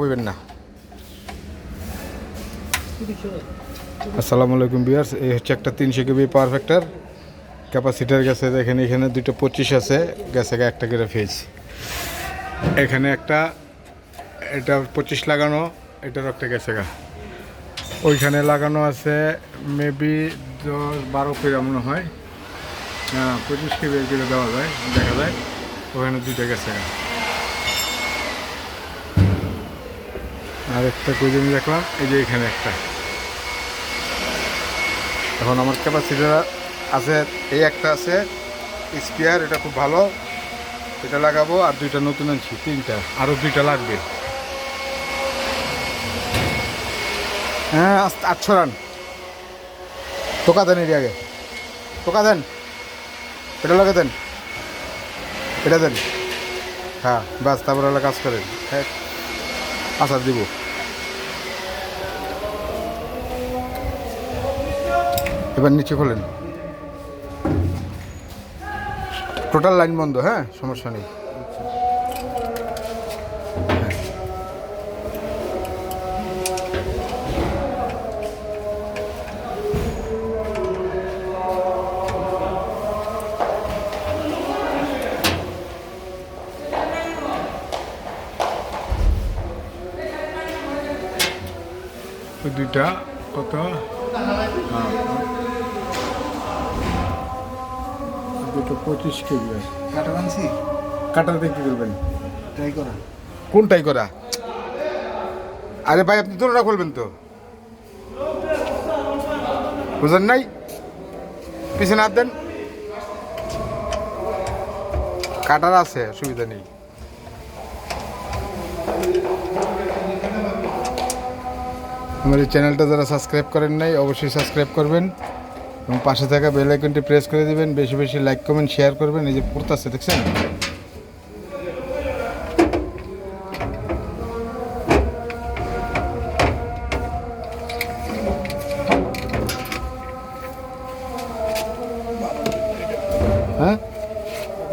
বলবেন না। আসসালামু আলাইকুম বিয়ার্স এই হচ্ছে একটা তিনশো কেবি পাওয়ার ক্যাপাসিটার গেছে দেখেন, এখানে দুটো পঁচিশ আছে, গেছে একটা করে ফেজ। এখানে একটা, এটা পঁচিশ লাগানো, এটার একটা গেছে ওইখানে লাগানো আছে মেবি দশ বারো করে মনে হয়। হ্যাঁ পঁচিশ কেবি দেওয়া যায়, দেখা যায়। ওখানে দুইটা গেছে গা। আর একটা কুইজন দেখলাম, এই যে এখানে একটা। এখন আমার ক্যাপাসিটার আছে, এই একটা আছে স্পিয়ার এটা খুব ভালো। এটা লাগাবো আর দুইটা নতুন আনছি, তিনটা আরও দুইটা লাগবে। হ্যাঁ আটশো রান। টোকা দেন এর আগে। টোকা দেন। এটা লাগে দেন। এটা দেন। হ্যাঁ বাস, তারপর কাজ করেন। হ্যাঁ। আচ্ছা দিব। এবার নিচে খোলেন। টোটাল লাইন বন্ধ হ্যাঁ? সমস্যা নেই। হ্যাঁ। দুইটা কত? দুটো পঁচিশ কেজি কাটা দেখতে করবেন ট্রাই করা। কোনটাই করা? আরে ভাই আপনি দোলনা খুলবেন তো। বুঝলেন নাই? পিছনে হাত দেন। কাটার আছে অসুবিধা নেই। আমার এই চ্যানেলটা যারা সাবস্ক্রাইব করেন নাই অবশ্যই সাবস্ক্রাইব করবেন। এবং পাশে থাকা বেল আইকনটি প্রেস করে দিবেন বেশি বেশি লাইক কমেন্ট শেয়ার করবেন এই যে পড়তেছে দেখছেন? হ্যাঁ?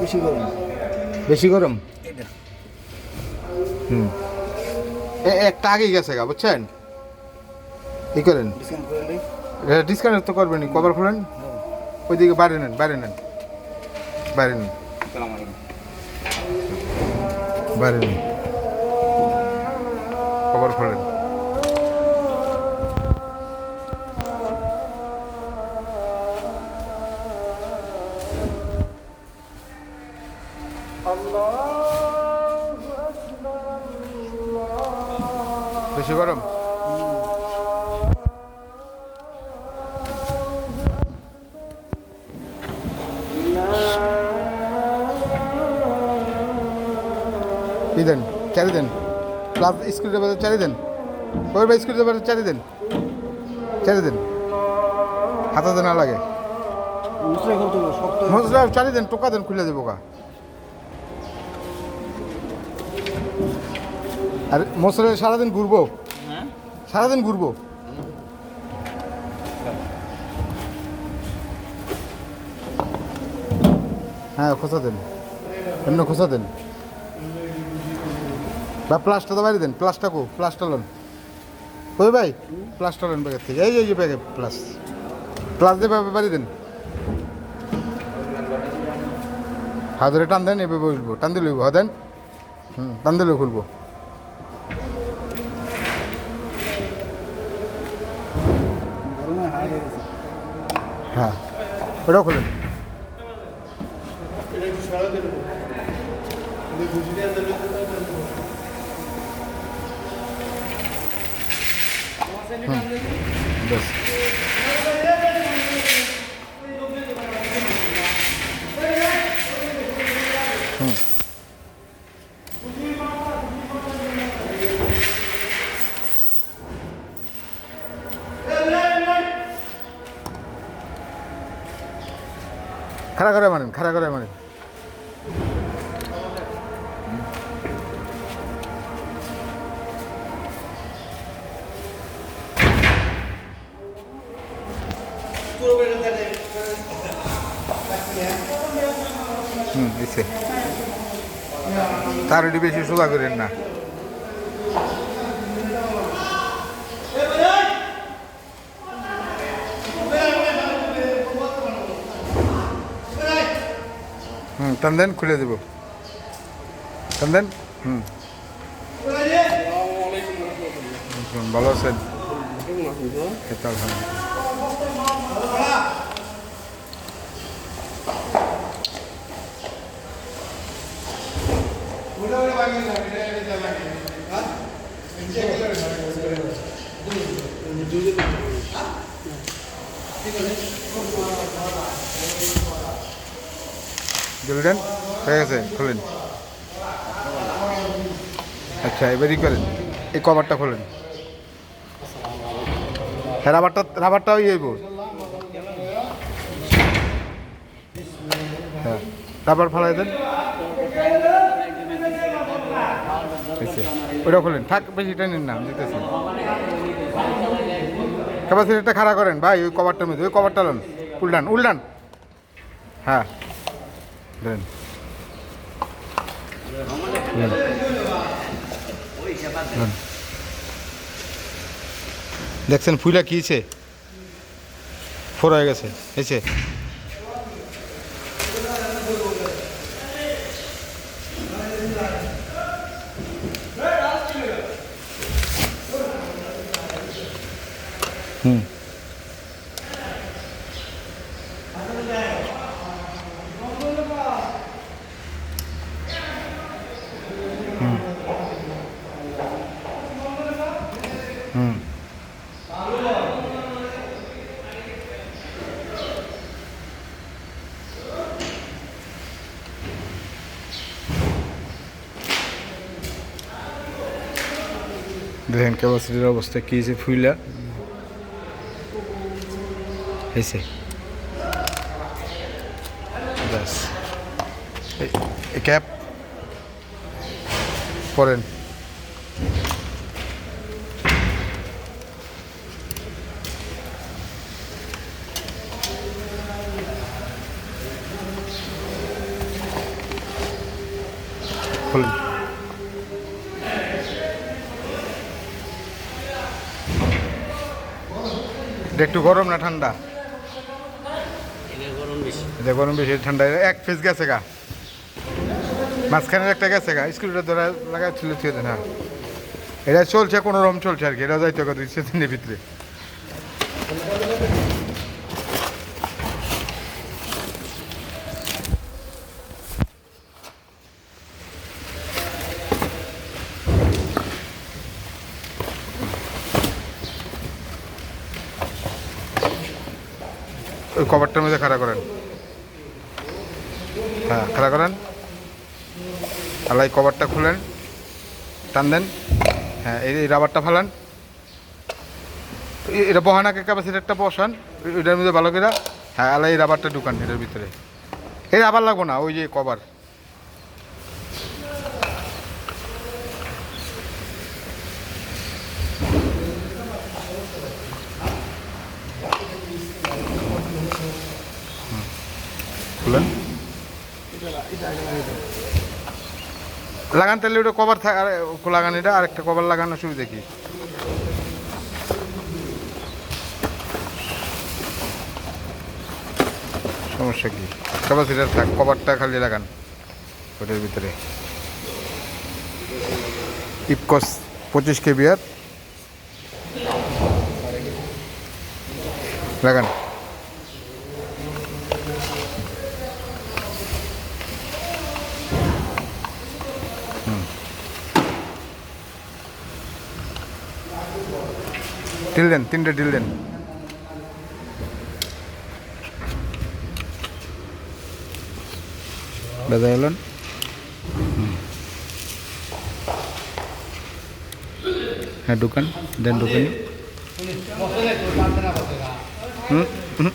বেশি গরম। বেশি গরম? হুম। এ একটা আগেই গেছে গা বুঝছেন? কি করেন? ডিসকাউন্ট তো করবেন কভার খুলেন? ওইদিকে বাইরে নেন বাইরে নেন। বাইরে নেন। বাইরে নেন। কভার খোলেন। কি দেন চারি দেন। প্লাস স্কুলের বাজার চারি দেন ওই ভাই স্কুলের বাজার চারি দেন চারি দেন। হাতাতে না লাগে। চারি দেন টোকা দেন খুলে দেবো আর মশলা সারাদিন ঘুরবো? হ্যাঁ। সারাদিন ঘুরবো? হ্যাঁ খোসা দেন। এমনি খোসা দেন। বা প্লাসটা তো বাইরে দেন প্লাসটা কো প্লাসটা লোন। ওই ভাই প্লাসটা লোন ব্যাগের থেকে। এই যে, ব্যাগে প্লাস প্লাস দিয়ে বাড়ি দেন। হাত ধরে টান দেন এভাবে বসবো। টান দিলে হ্যাঁ দেন। হুম টান দিলে খুলবো। হয়ে হ্যাঁ ওটাও খুলেন। হুম, ব্যাস। হুম। খাড়া করে মারেন খাড়া করে মারেন দিছে। তার এটি বেশি সোজা করেন না। তন্দন খুলে দেব। তন্দন হুম। ভালো আছেন? খেতে দিলেন হয়ে গেছে খুলেন আচ্ছা এবারই করেন এই কভারটা খোলেন হ্যাঁ রাবারটা রাবারটাও ইয়ে হইব হ্যাঁ রাবার ফালাই দেন আচ্ছা, ওটা খোলেন থাক, বেশি টেনেন না দিতেছি। ক্যাপাসিটিটা খাড়া করেন, ভাই, ওই কভারটার মধ্যে, ওই কভারটা লোন, উল্টান উল্টান। হ্যাঁ। দেন। দেখছেন ফুলা কিছে ফোর হয়ে গেছে এসে হুম দেখেন ক্যাপাসিটির অবস্থা কি হয়েছে ফুইলা। হয়েছে। ব্যাস। এই- ক্যাপ পরেন। খুলুন। একটু গরম না ঠান্ডা? এটা গরম বেশি, ঠান্ডা এক ফেস গেছে গা। মাঝখানের একটা গেছে গা। স্কুলটা ধরা লাগাই ছিল না এটা চলছে, কোনো রকম চলছে আর কি। এটা যাইতে কথা দিচ্ছে দিনের ভিতরে। কভারটার মধ্যে খাড়া করেন। হ্যাঁ খেলা করেন। আলাই কভারটা খুলেন। টান দেন। হ্যাঁ এই রাবারটা ফালান। এটা বহানাকে ক্যাপাসিটারটা বসান। এটার মধ্যে ভালো করে। হ্যাঁ আলাই রাবারটা ঢুকান এটার ভিতরে। এই রাবার লাগবো না, ওই যে কভার। খুলেন। লাগান তাহলে ওটা কভার থাকে লাগান এটা আর একটা কভার লাগানোর সুবিধা কি সমস্যা কি? ক্যাপাসিটার থাক কভারটা খালি লাগান, ওটার ভিতরে। ইপকস পঁচিশ কেবি আর লাগান। ডিল দেন তিনটে ডিল দেন দাদা এলেন হ্যাঁ দোকান দেন দোকান হুম হুম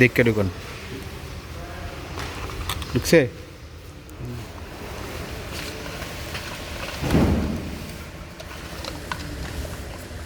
দেখকে দোকান ঢুকছে